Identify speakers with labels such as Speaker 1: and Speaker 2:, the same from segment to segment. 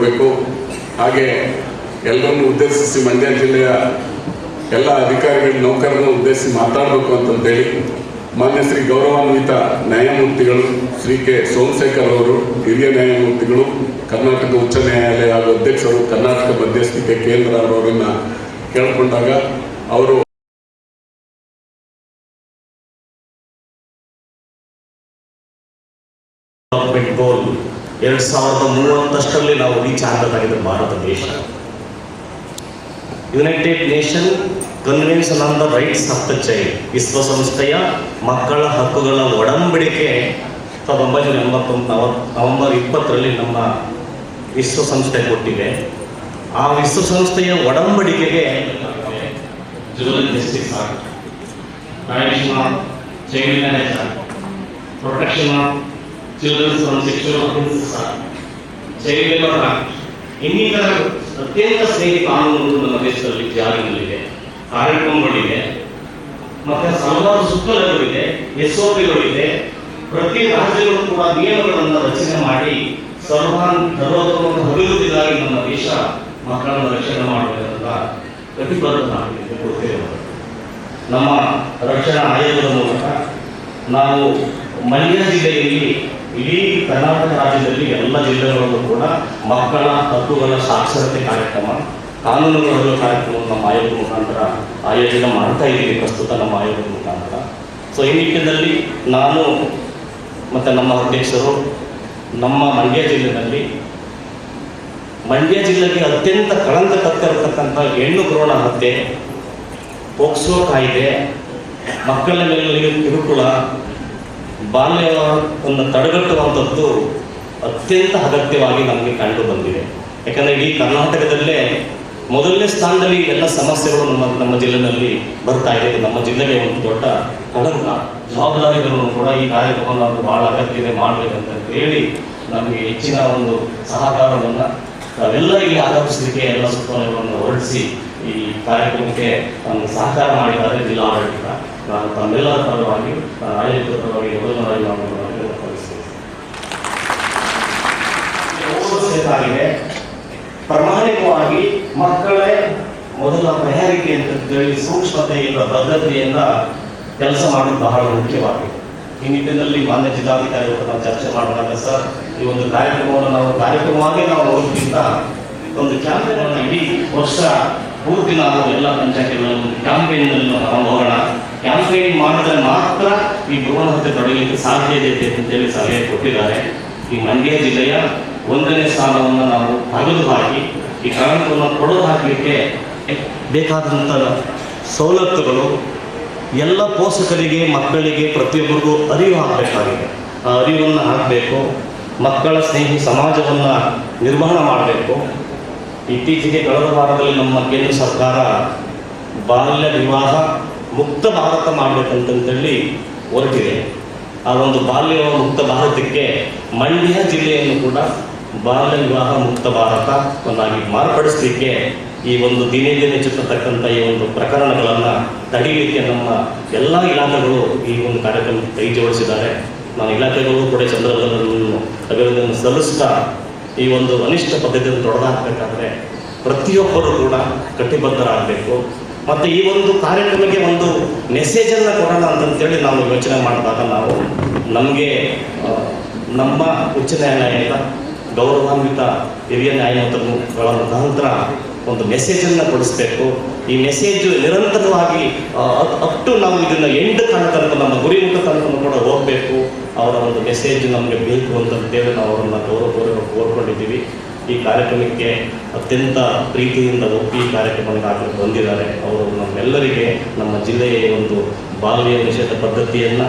Speaker 1: ಕೊಡಬೇಕು ಹಾಗೆ ಎಲ್ಲರನ್ನು ಉದ್ದೇಶಿಸಿ ಮಂಡ್ಯ ಜಿಲ್ಲೆಯ ಎಲ್ಲ ಅಧಿಕಾರಿಗಳ, ನೌಕರರನ್ನು ಉದ್ದೇಶಿಸಿ ಮಾತಾಡಬೇಕು ಅಂತಂತೇಳಿ ಮಾನ್ಯ ಶ್ರೀ ಗೌರವಾನ್ವಿತ ನ್ಯಾಯಮೂರ್ತಿಗಳು ಶ್ರೀ ಕೆ. ಸೋಮಶೇಖರ್ ಅವರು, ಹಿರಿಯ ನ್ಯಾಯಮೂರ್ತಿಗಳು, ಕರ್ನಾಟಕ ಉಚ್ಚ ನ್ಯಾಯಾಲಯ ಅಧ್ಯಕ್ಷರು, ಕರ್ನಾಟಕ ಮಧ್ಯಸ್ಥಿಕೆ ಕೇಂದ್ರ ಅವರನ್ನು ಕೇಳಿಕೊಂಡಾಗ ಅವರು
Speaker 2: ಗೋಲ್ ಎರಡ್ ಸಾವಿರದ ಮೂವತ್ತಷ್ಟರಲ್ಲಿ ನಾವು ರೀಚ್ ಆಗಬೇಕಾಗಿದೆ ಭಾರತ ದೇಶ. United Nation convention on the rights of the child ವಿಶ್ವಸಂಸ್ಥೆಯ ಮಕ್ಕಳ ಹಕ್ಕುಗಳ ಒಡಂಬಡಿಕೆ ಸಾವಿರದ ಒಂಬೈನೂರ ಎಂಬತ್ತೊಂದು ನವ- ನವೆಂಬರ್ ಇಪ್ಪತ್ತರಲ್ಲಿ ನಮ್ಮ ವಿಶ್ವಸಂಸ್ಥೆ ಕೊಟ್ಟಿದೆ. ಆ ವಿಶ್ವಸಂಸ್ಥೆಯ ಒಡಂಬಡಿಕೆಗೆ
Speaker 3: protection Justice Children from Sexual Offences Child Labor Act, ಇನ್ನಿತರ ಅತ್ಯಂತ ಸ್ನೇಹಿ ಕಾನೂನುಗಳು ನಮ್ಮ ದೇಶದಲ್ಲಿ ಜಾರಿಯಲ್ಲಿದೆ ಕಾರ್ಯಕ್ರಮಗಳಿವೆ ಮತ್ತೆ ಹಲವಾರು ಸುತ್ತೋಲೆಗಳಿದೆ ಎಸ್ ಒ ಪಿಗಳಿದೆ ಪ್ರತಿ ರಾಜ್ಯಗಳು ಕೂಡ ನಿಯಮಗಳನ್ನು ರಚನೆ ಮಾಡಿ ಸರ್ವಾನ್ ಸರ್ವೋತ್ತಮ ಅಭಿವೃದ್ಧಿಗಾಗಿ ನಮ್ಮ ದೇಶ ಮಕ್ಕಳನ್ನು ರಕ್ಷಣೆ ಮಾಡಬೇಕಂತ ಕಟಿಬದ್ಧನಾಗಿದೆ ಗೊತ್ತಿರುವ ನಮ್ಮ ರಕ್ಷಣಾ ಆಯೋಗದ ಮೂಲಕ ನಾವು ಮಂಡ್ಯ ಜಿಲ್ಲೆಯಲ್ಲಿ ಇಡೀ ಕರ್ನಾಟಕ ರಾಜ್ಯದಲ್ಲಿ ಎಲ್ಲ ಜಿಲ್ಲೆಗಳಲ್ಲೂ ಕೂಡ ಮಕ್ಕಳ ಹಕ್ಕುಗಳ ಸಾಕ್ಷರತೆ ಕಾರ್ಯಕ್ರಮ ಕಾನೂನುಗಳ ಅರಿವು ಕಾರ್ಯಕ್ರಮವನ್ನು ನಮ್ಮ ಆಯೋಗದ ಮುಖಾಂತರ ಆಯೋಜನೆ ಮಾಡ್ತಾ ಇದ್ದೀವಿ ಪ್ರಸ್ತುತ ನಮ್ಮ ಆಯೋಗದ ಮುಖಾಂತರ. ಸೊ ಈ ನಿಟ್ಟಿನಲ್ಲಿ ನಾನು ಮತ್ತು ನಮ್ಮ ಅಧ್ಯಕ್ಷರು ನಮ್ಮ ಮಂಡ್ಯ ಜಿಲ್ಲೆಯಲ್ಲಿ ಮಂಡ್ಯ ಜಿಲ್ಲೆಗೆ ಅತ್ಯಂತ ಕಳಂಕ ಕತ್ತಿರತಕ್ಕಂಥ ಹೆಣ್ಣು ಭ್ರೂಣ ಹತ್ಯೆ, ಪೋಕ್ಸೋ ಕಾಯ್ದೆ, ಮಕ್ಕಳ ಮೇಲೆ ಕಿರುಕುಳ ಬಾಲ್ಯವನ್ನು ತಡೆಗಟ್ಟುವಂಥದ್ದು ಅತ್ಯಂತ ಅಗತ್ಯವಾಗಿ ನಮಗೆ ಕಂಡು ಬಂದಿದೆ. ಯಾಕಂದರೆ ಇಡೀ ಕರ್ನಾಟಕದಲ್ಲೇ ಮೊದಲನೇ ಸ್ಥಾನದಲ್ಲಿ ಎಲ್ಲ ಸಮಸ್ಯೆಗಳು ನಮ್ಮ ನಮ್ಮ ಜಿಲ್ಲೆಯಲ್ಲಿ ಬರ್ತಾ ಇದೆ. ನಮ್ಮ ಜಿಲ್ಲೆಗೆ ಒಂದು ದೊಡ್ಡ ಕಳಂಕ ಜವಾಬ್ದಾರಿಗಳನ್ನು ಕೂಡ ಈ ಕಾರ್ಯಕ್ರಮವನ್ನು ನಾವು ಬಹಳ ಅಗತ್ಯತೆ ಮಾಡಬೇಕಂತ ಹೇಳಿ ನಮಗೆ ಹೆಚ್ಚಿನ ಒಂದು ಸಹಕಾರವನ್ನು ನಾವೆಲ್ಲ ಇಲ್ಲಿ ಆಗಮಿಸಲಿಕ್ಕೆ ಎಲ್ಲ ಸುತ್ತೋಲೆಗಳನ್ನು ಹೊರಡಿಸಿ ಈ ಕಾರ್ಯಕ್ರಮಕ್ಕೆ ತಮ್ಮ ಸಹಕಾರ ಮಾಡಿದ್ದಾರೆ ಜಿಲ್ಲಾಡಳಿತ ನಾನು ತಮ್ಮೆಲ್ಲರ ಪರವಾಗಿ ನಾನು ಆಡಳಿತದ ಪರವಾಗಿ ಮೊದಲನೇದಾಗಿ ನಾನು. ಓದಿಸಬೇಕಾಗಿದೆ ಪ್ರಾಮಾಣಿಕವಾಗಿ ಮಕ್ಕಳೇ ಮೊದಲ ತಯಾರಿಕೆ ಅಂತ ಹೇಳಿ ಸೂಕ್ಷ್ಮತೆಯಿಂದ ಬದ್ಧತೆಯಿಂದ ಕೆಲಸ ಮಾಡೋದು ಬಹಳ ಮುಖ್ಯವಾಗಿದೆ. ಈ ನಿಟ್ಟಿನಲ್ಲಿ ಮಾನ್ಯ ಜಿಲ್ಲಾಧಿಕಾರಿಗಳು ನಾವು ಚರ್ಚೆ ಮಾಡಿದಾಗ ಸರ್, ಈ ಒಂದು ಕಾರ್ಯಕ್ರಮವನ್ನು ನಾವು ಕಾರ್ಯಕ್ರಮವಾಗಿ ನಾವು ನೋಡೋದ್ಕಿಂತ ಒಂದು ಕ್ಯಾಂಪೇನ್ ಅನ್ನು ಇಡೀ ವರ್ಷ ಪೂರ್ತಿ ನಾವು ಎಲ್ಲ ಪಂಚಾಯತಿಗಳಲ್ಲಿ ಕ್ಯಾಂಪೇನ್ನಲ್ಲಿ ನಾವು ಹೋಗೋಣ. ಕ್ಯಾಂಪೇನ್ ಮಾಡಿದ್ರೆ ಮಾತ್ರ ಈ ಭ್ರೂಣ ತೊಡಗಲಿಕ್ಕೆ ಸಾಧ್ಯ ಇದೆ ಅಂತೇಳಿ ಸಲಹೆ ಕೊಟ್ಟಿದ್ದಾರೆ. ಈ ಮಂಡ್ಯ ಜಿಲ್ಲೆಯ ಒಂದನೇ ಸ್ಥಾನವನ್ನು ನಾವು ತೆಗೆದು ಹಾಕಿ ಈ ಕಾರಣವನ್ನು ಕೊಡೋದು ಹಾಕಲಿಕ್ಕೆ ಬೇಕಾದಂಥ ಸವಲತ್ತುಗಳು ಎಲ್ಲ ಪೋಷಕರಿಗೆ, ಮಕ್ಕಳಿಗೆ ಪ್ರತಿಯೊಬ್ಬರಿಗೂ ಅರಿವು ಹಾಕಬೇಕಾಗಿದೆ ಆ ಅರಿವನ್ನು ಹಾಕಬೇಕು. ಮಕ್ಕಳ ಸ್ನೇಹಿ ಸಮಾಜವನ್ನು ನಿರ್ಮಾಣ ಮಾಡಬೇಕು. ಇತ್ತೀಚೆಗೆ ಕಳೆದ ವಾರದಲ್ಲಿ ನಮ್ಮ ಕೇಂದ್ರ ಸರ್ಕಾರ ಬಾಲ್ಯ ವಿವಾಹ ಮುಕ್ತ ಭಾರತ ಮಾಡಬೇಕಂತಂತೇಳಿ ಹೊರಟಿದೆ. ಆ ಒಂದು ಬಾಲ್ಯ ಮುಕ್ತ ಭಾರತಕ್ಕೆ ಮಂಡ್ಯ ಜಿಲ್ಲೆಯನ್ನು ಕೂಡ ಬಾಲ್ಯ ವಿವಾಹ ಮುಕ್ತ ಭಾರತ ಒಂದಾಗಿ ಮಾರ್ಪಡಿಸಲಿಕ್ಕೆ ಈ ಒಂದು ದಿನೇ ದಿನೇ ಹೆಚ್ಚುತ್ತಕ್ಕಂಥ ಈ ಒಂದು ಪ್ರಕರಣಗಳನ್ನು ತಡೀಲಿಕ್ಕೆ ನಮ್ಮ ಎಲ್ಲ ಇಲಾಖೆಗಳು ಈ ಒಂದು ಕಾರ್ಯಕ್ರಮಕ್ಕೆ ಕೈ ಜೋಡಿಸಿದ್ದಾರೆ ನಾನು ಇಲಾಖೆಗಳು ಕೂಡ ಚಂದ್ರಗಳನ್ನು ಅಭಿವೃದ್ಧಿಯನ್ನು ಸಲ್ಲಿಸ್ತಾ ಈ ಒಂದು ಅನಿಷ್ಟ ಪದ್ಧತಿಯನ್ನು ತೊಡೆದಾಕಬೇಕಾದ್ರೆ ಪ್ರತಿಯೊಬ್ಬರು ಕೂಡ ಕಟಿಬದ್ಧರಾಗಬೇಕು. ಮತ್ತು ಈ ಒಂದು ಕಾರ್ಯಕ್ರಮಕ್ಕೆ ಒಂದು ಮೆಸೇಜನ್ನು ಕೊಡೋಣ ಅಂತಂತೇಳಿ ನಾವು ಯೋಚನೆ ಮಾಡಿದಾಗ ನಾವು ನಮಗೆ ನಮ್ಮ ಉಚ್ಚ ನ್ಯಾಯಾಲಯದ ಗೌರವಾನ್ವಿತ ಹಿರಿಯ ನ್ಯಾಯಮೂರ್ತಿಗಳ ಮುಖಾಂತರ ಒಂದು ಮೆಸೇಜನ್ನು ಕೊಡಿಸ್ಬೇಕು. ಈ ಮೆಸೇಜ್ ನಿರಂತರವಾಗಿ ಅಪ್ ಟು ನಾವು ಇದನ್ನು ಎಂಡ್ ತನಕ ನಮ್ಮ ಗುರಿ ಮುಖ ತನಕ ಕೂಡ ಹೋಗಬೇಕು. ಅವರ ಒಂದು ಮೆಸೇಜ್ ನಮಗೆ ಬೇಕು ಅಂತಂತೇಳಿ ನಾವು ಅವರನ್ನು ಗೌರವಪೂರ್ವಕ ಕೋರ್ಕೊಂಡಿದ್ದೀವಿ. ಈ ಕಾರ್ಯಕ್ರಮಕ್ಕೆ ಅತ್ಯಂತ ಪ್ರೀತಿಯಿಂದ ಒಪ್ಪಿ ಈ ಕಾರ್ಯಕ್ರಮಕ್ಕೆ ಆಗಲು ಬಂದಿದ್ದಾರೆ. ಅವರು ನಮ್ಮೆಲ್ಲರಿಗೆ ನಮ್ಮ ಜಿಲ್ಲೆಯ ಒಂದು ಬಾಲ್ಯ ನಿಷೇಧ ಪದ್ಧತಿಯನ್ನು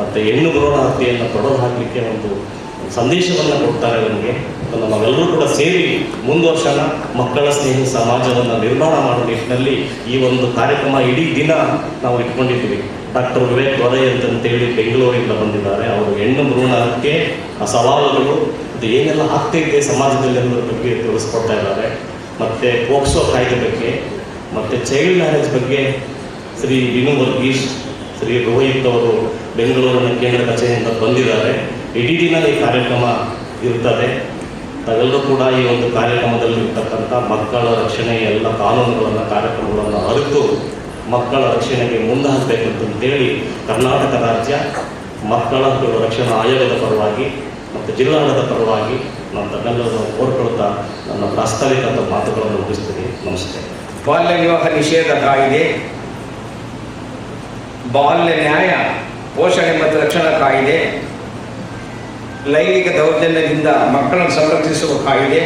Speaker 3: ಮತ್ತು ಹೆಣ್ಣು ಭ್ರೂಣ ಹತ್ಯೆಯನ್ನು ತೊಡೆದು ಹಾಕಲಿಕ್ಕೆ ಒಂದು ಸಂದೇಶವನ್ನು ಕೊಡ್ತಾರೆ ನಮಗೆ ನಾವೆಲ್ಲರೂ ಕೂಡ ಸೇರಿ ಮುಂದುವರ್ಸೋಣ. ಮಕ್ಕಳ ಸ್ನೇಹಿ ಸಮಾಜವನ್ನು ನಿರ್ಮಾಣ ಮಾಡೋ ನಿಟ್ಟಿನಲ್ಲಿ ಈ ಒಂದು ಕಾರ್ಯಕ್ರಮ ಇಡೀ ದಿನ ನಾವು ಇಟ್ಕೊಂಡಿದ್ದೀವಿ. ಡಾಕ್ಟರ್ ವಿವೇಕ್ ವರೈ ಅಂತಂತೇಳಿ ಬೆಂಗಳೂರಿಂದ ಬಂದಿದ್ದಾರೆ. ಅವರು ಹೆಣ್ಣು ಭ್ರೂಣಕ್ಕೆ ಸವಾಲುಗಳು ಅದು ಏನೆಲ್ಲ ಆಗ್ತಾ ಇದೆ ಸಮಾಜದಲ್ಲಿ ಅನ್ನೋದ್ರ ಬಗ್ಗೆ ತಿಳಿಸ್ಕೊಡ್ತಾ ಇದ್ದಾರೆ. ಮತ್ತು ಪೋಕ್ಸೋ ಕಾಯ್ದೆ ಬಗ್ಗೆ, ಮತ್ತು ಚೈಲ್ಡ್ ಮ್ಯಾರೇಜ್ ಬಗ್ಗೆ ಶ್ರೀ ವಿನು ವರ್ಗೀಶ್, ಶ್ರೀ ರೋಹಿತ್ ಅವರು ಬೆಂಗಳೂರಿನ ಕೇಂದ್ರ ಕಚೇರಿಯಿಂದ ಬಂದಿದ್ದಾರೆ. ಇಡೀ ದಿನ ಈ ಕಾರ್ಯಕ್ರಮ ಇರ್ತದೆ.
Speaker 2: ತಾವೆಲ್ಲರೂ ಕೂಡ ಈ ಒಂದು ಕಾರ್ಯಕ್ರಮದಲ್ಲಿ ಇರ್ತಕ್ಕಂಥ ಮಕ್ಕಳ ರಕ್ಷಣೆ, ಎಲ್ಲ ಕಾನೂನುಗಳನ್ನು, ಕಾರ್ಯಕ್ರಮಗಳನ್ನು ಅರಿತು ಮಕ್ಕಳ ರಕ್ಷಣೆಗೆ ಮುಂದಾಗಬೇಕಂತಂತೇಳಿ ಕರ್ನಾಟಕ ರಾಜ್ಯ ಮಕ್ಕಳ ರಕ್ಷಣಾ ಆಯೋಗದ ಪರವಾಗಿ ಮತ್ತು ಜಿಲ್ಲಾಡಳಿತ ಪರವಾಗಿ ನಮ್ಮ ತಮ್ಮೆಲ್ಲರನ್ನು ಕೋರ್ಕೊಳ್ತಾ ನನ್ನ ಪ್ರಾಸ್ತಾವಿಕ ಮಾತುಗಳನ್ನು ಮುಗಿಸ್ತೀನಿ. ನಮಸ್ತೆ.
Speaker 4: ಬಾಲ್ಯ ವಿವಾಹ ನಿಷೇಧ ಕಾಯಿದೆ, ಬಾಲ್ಯ ನ್ಯಾಯ ಪೋಷಣೆ ಮತ್ತು ರಕ್ಷಣಾ ಕಾಯಿದೆ ಲೈಂಗಿಕ ದೌರ್ಜನ್ಯದಿಂದ ಮಕ್ಕಳನ್ನು ಸಂರಕ್ಷಿಸುವ ಕಾಯಿದೆ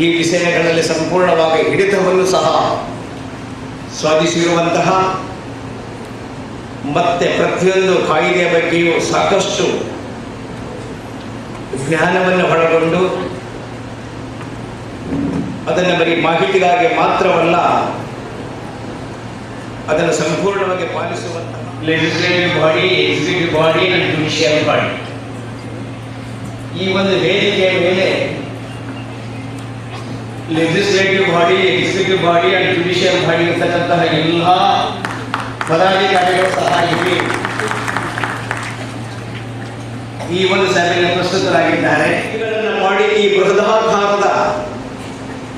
Speaker 4: ಈ ವಿಷಯಗಳಲ್ಲಿ ಸಂಪೂರ್ಣವಾಗಿ ಹಿಡಿತವನ್ನು ಸಹ ಸಾಧಿಸಿರುವಂತಹ ಮತ್ತೆ ಪ್ರತಿಯೊಂದು ಕಾಯಿದೆಯ ಬಗ್ಗೆಯೂ ಸಾಕಷ್ಟು ಜ್ಞಾನವನ್ನು ಒಳಗೊಂಡು ಅದನ್ನು ಬರೀ ಮಾಹಿತಿಗಾಗಿ ಮಾತ್ರವಲ್ಲ, ಅದನ್ನು ಸಂಪೂರ್ಣವಾಗಿ ಪಾಲಿಸುವಂತಹ legislative body executive body and judicial body ಈ ಒಂದು ವೇದಿಕೆಯ ಮೇಲೆ legislative body executive body and judicial body ಇರ್ತಕ್ಕಂತಹ ಎಲ್ಲ ಪದಾಧಿಕಾರಿಗಳು ಸಹ ಇಲ್ಲಿ ಈ ಒಂದು ಸಭೆಯಲ್ಲಿ ಪ್ರಸ್ತುತರಾಗಿದ್ದಾರೆ ಮಾಡಿ ಈ ಬೃಹದಾಕಾರದ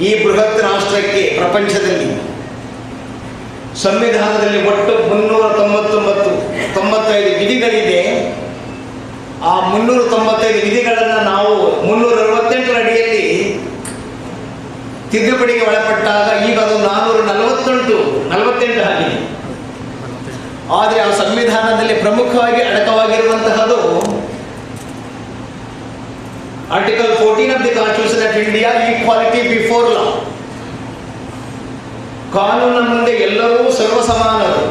Speaker 4: ಈ ಬೃಹತ್ ರಾಷ್ಟ್ರಕ್ಕೆ, ಪ್ರಪಂಚದಲ್ಲಿ ಸಂವಿಧಾನದಲ್ಲಿ ಒಟ್ಟು ಮುನ್ನೂರ ತೊಂಬತ್ತೊಂಬತ್ತು, ತೊಂಬತ್ತೈದು ವಿಧಿಗಳಿದೆ. ಆ ಮುನ್ನೂರ ತೊಂಬತ್ತೈದು ವಿಧಿಗಳನ್ನು ನಾವು ಮುನ್ನೂರ ಅರವತ್ತೆಂಟರ ಅಡಿಯಲ್ಲಿ ತಿದ್ದುಪಡಿಗೆ ಒಳಪಟ್ಟಾಗ ಈಗ ಅದು ನಾನ್ನೂರ ನಲವತ್ತೆಂಟು ನಲವತ್ತೆಂಟು ಆಗಿದೆ ಆದರೆ ಆ ಸಂವಿಧಾನದಲ್ಲಿ ಪ್ರಮುಖವಾಗಿ ಅಡಕವಾಗಿರುವಂತಹದು article fourteen of the constitution of India equality before law ಕಾನೂನಿನ ಮುಂದೆ ಎಲ್ಲರೂ ಸರ್ವ ಸಮಾನರು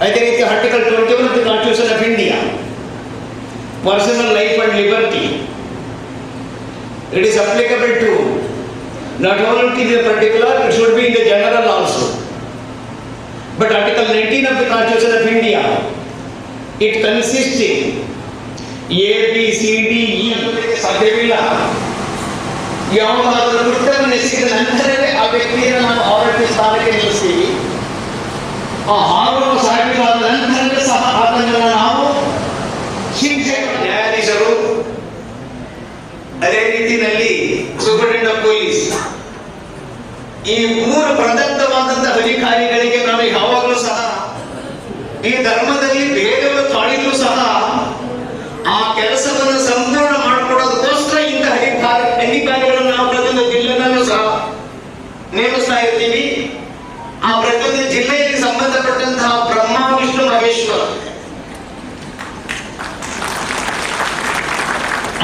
Speaker 4: ಅದೇ ರೀತಿ article twenty one of the constitution of India personal life and liberty it is applicable to not only the particular it should be in the general also but article nineteen of the constitution of India it consisting A B C D E ಸಾಧ್ಯವಿಲ್ಲ ಯಾವುದಾದರೂ ಕೃತ್ಯವನ್ನು ಎಸಗಿದ ನಂತರವೇ ಆ ವ್ಯಕ್ತಿಯನ್ನು ನಾವು ಆರೋಗ್ಯ ಸ್ಥಾನಕ್ಕೆ ನಿಲ್ಲಿಸ್ತೀವಿ ಆ ಆರೋಪ ಸಾಬೀತಾದ ನಂತರವೇ ಸಹ ಆತನನ್ನು ನಾವು ಶಿಕ್ಷೆ ನ್ಯಾಯಾಧೀಶರು, ಅದೇ ರೀತಿಯಲ್ಲಿ ಸೂಪರಿಂಟೆಂಡೆಂಟ್ ಆಫ್ ಪೊಲೀಸ್ ಈ ಮೂರು ಪ್ರದತ್ತವಾದಂತಹ ಅಧಿಕಾರಿಗಳಿಗೆ ನಾವು ಯಾವಾಗಲೂ ಸಹ ಈ ಧರ್ಮದಲ್ಲಿ ಭೇದವನ್ನು ತಾಳಿದ್ರು ಸಹ ಆ ಕೆಲಸವನ್ನು ಸಂಪೂರ್ಣ ಮಾಡಿಕೊಡೋದಕ್ಕೋಸ್ಕರ ಇಂತಹ ಅಧಿಕಾರಿ ಅಧಿಕಾರಿಗಳನ್ನು ನಾವು ಪ್ರತಿಯೊಂದು ಜಿಲ್ಲೆನಲ್ಲೂ ಸಹ ನೇಮಿಸ್ತಾ ಇರ್ತೀವಿ ಆ ಪ್ರತಿಯೊಂದು ಜಿಲ್ಲೆಯಲ್ಲಿ ಸಂಬಂಧಪಟ್ಟಂತಹ ಬ್ರಹ್ಮ ವಿಷ್ಣು ಮಹೇಶ್ವರ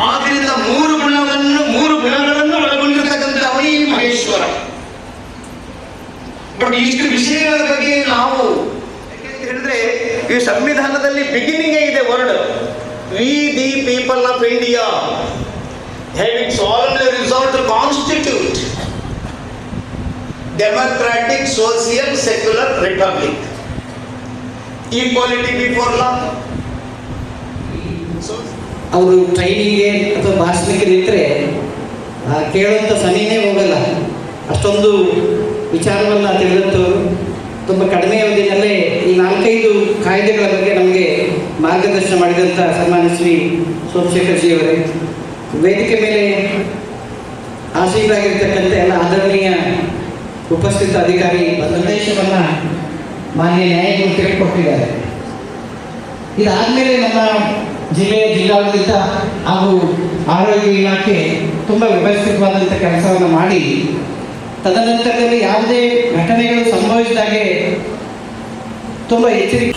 Speaker 4: ಆದ್ರಿಂದ ಮೂರು ಗುಣವನ್ನು ಮೂರು ಗುಣಗಳನ್ನು ಒಳಗೊಂಡಿರ್ತಕ್ಕಂತಹ ಈ ಮಹೇಶ್ವರ ಇಷ್ಟು ವಿಷಯಗಳ ಬಗ್ಗೆ ನಾವು ಯಾಕೆಂತ ಹೇಳಿದ್ರೆ ಈ ಸಂವಿಧಾನದಲ್ಲಿ ಬಿಗಿನಿಂಗ್ ಇದೆ word we the people of India having solemnly resolve to constitute democratic social secular republic equality before law
Speaker 5: ಅವರು ಟ್ರೈನಿಂಗ್ಗೆ ಅಥವಾ ಭಾಷಣಕ್ಕೆ ನಿಂತರೆ ಕೇಳುವಂಥ ಸಮಯನೇ ಹೋಗಲ್ಲ. ಅಷ್ಟೊಂದು ವಿಚಾರವನ್ನು ತಿಳಿದಂಥವರು ತುಂಬ ಕಡಿಮೆ ಅವಧಿಯಲ್ಲೇ ಈ ನಾಲ್ಕೈದು ಕಾಯ್ದೆಗಳ ಬಗ್ಗೆ ನಮಗೆ ಮಾರ್ಗದರ್ಶನ ಮಾಡಿದಂಥ ಸನ್ಮಾನ್ಯ ಶ್ರೀ ಸೋಮಶೇಖರ್ ವೇದಿಕೆ ಮೇಲೆ ಆಸೀನರಾಗಿರ್ತಕ್ಕಂಥ ಎಲ್ಲ ಆದರಣೀಯ ಉಪಸ್ಥಿತ ಅಧಿಕಾರಿ ಸಂದೇಶವನ್ನು ಮಾನ್ಯ ನ್ಯಾಯಮೂರ್ತಿಗಳು ಕೊಟ್ಟಿದ್ದಾರೆ. ಇದಾದಮೇಲೆ ನಮ್ಮ ಜಿಲ್ಲೆಯ ಜಿಲ್ಲಾಡಳಿತ ಹಾಗೂ ಆರೋಗ್ಯ ಇಲಾಖೆ ತುಂಬ ವ್ಯವಸ್ಥಿತವಾದಂಥ ಕೆಲಸವನ್ನು ಮಾಡಿ ತದನಂತರದಲ್ಲಿ ಯಾವುದೇ ಘಟನೆಗಳು ಸಂಭವಿಸಿದಾಗೆ ತುಂಬ ಎಚ್ಚರಿಕೆ